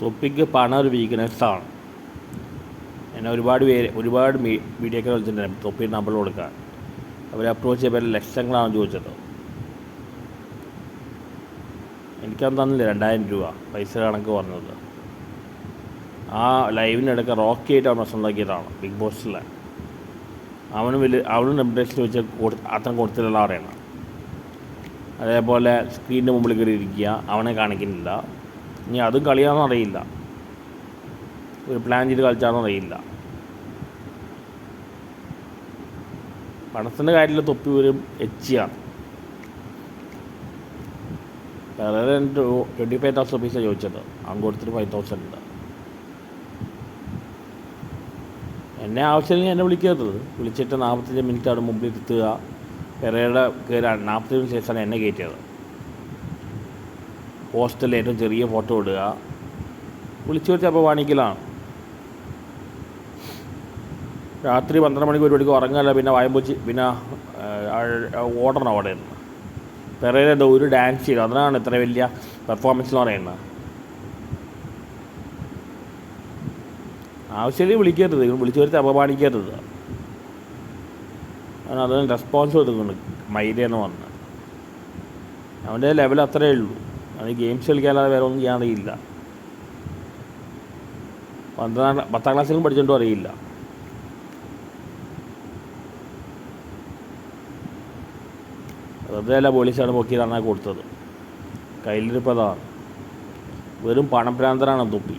തൊപ്പിക്ക് പണം ഒരു വീക്ക്നെസ്സാണ് എന്നെ ഒരുപാട് പേര് ഒരുപാട് മീഡിയക്കാർ വിളിച്ചിട്ടുണ്ടായിരുന്നു തൊപ്പി നമ്പർ കൊടുക്കാൻ. അവർ അപ്രോച്ച് ചെയ്യപ്പോൾ ലക്ഷങ്ങളാണ് ചോദിച്ചത്. എനിക്കത് തന്നില്ല? രണ്ടായിരം രൂപ. പൈസ കണക്ക് പറഞ്ഞത്. ആ ലൈവിനിടയ്ക്ക് റോക്കി ആയിട്ട് അവൻ സ്വന്തമാക്കിയതാണ് ബിഗ് ബോസിലെ അവനും വലിയ അവനും ടെമ്പറേച്ചർ വെച്ച് കൊടു അത്രയും കൊടുത്തില്ല പറയണം അതേപോലെ സ്ക്രീനിന്റെ മുമ്പിൽ കയറി ഇരിക്കുക അവനെ കാണിക്കുന്നില്ല. ഇനി അതും കളിയാണെന്ന് അറിയില്ല. ഒരു പ്ലാൻ ചെയ്ത് കളിച്ചാണെന്ന് അറിയില്ല. പണത്തിന്റെ കാര്യത്തിൽ തൊപ്പി ഒരു എച്ചിയാണ്. വേറെ ട്വന്റി ഫൈവ് തൗസൻഡ് റുപ്പീസാണ് ചോദിച്ചത്. അങ്ങോട്ടത്തിന് ഫൈവ് തൗസൻഡ് ഉണ്ട്. എന്നെ ആവശ്യമില്ലെങ്കിൽ എന്നെ വിളിക്കരുത്. വിളിച്ചിട്ട് നാൽപ്പത്തഞ്ച് മിനിറ്റ് അവിടെ മുമ്പിൽ എത്തുക പെരയുടെ കയറി നാൽപ്പത്തഞ്ച് ശേഷമാണ് എന്നെ കയറ്റിയത്. പോസ്റ്ററിൽ ഏറ്റവും ചെറിയ ഫോട്ടോ ഇടുക. വിളിച്ചു വെച്ചാൽ അപ്പോൾ വാണിക്കലാണ്. രാത്രി പന്ത്രണ്ട് മണിക്ക് ഒരു മണിക്ക് ഉറങ്ങല്ല പിന്നെ വായമ്പൂച്ചി പിന്നെ ഓടണം അവിടെ നിന്ന്. പെരയുടെ എന്തോ ഒരു ഡാൻസ് ചെയ്തു. അതിനാണ് ഇത്ര വലിയ പെർഫോമൻസ് എന്ന് പറയുന്നത്. ആവശ്യമില്ലെങ്കിൽ വിളിക്കരുത്. വിളിച്ചു വരുത്തി അപമാനിക്കരുത് അതിന് റെസ്പോൺസ് കൊടുക്കുന്നുണ്ട് മൈര എന്ന് പറഞ്ഞ് അവന്റെ ലെവൽ അത്രയേ ഉള്ളൂ. അവന് ഗെയിംസ് കളിക്കാനല്ലാതെ വേറെ ഒന്നും ചെയ്യാൻ അറിയില്ല. പന്ത്രണ്ടാം പത്താം ക്ലാസ്സിലും പഠിച്ചിട്ടും അറിയില്ല. വെറുതെ അല്ല പോലീസാണ് പൊക്കിയതാണ് കൊടുത്തത്. കയ്യിലൊരു കയ്യിലിരിപ്പതാണ് വെറും പണഭ്രാന്തരാണ് തൊപ്പി.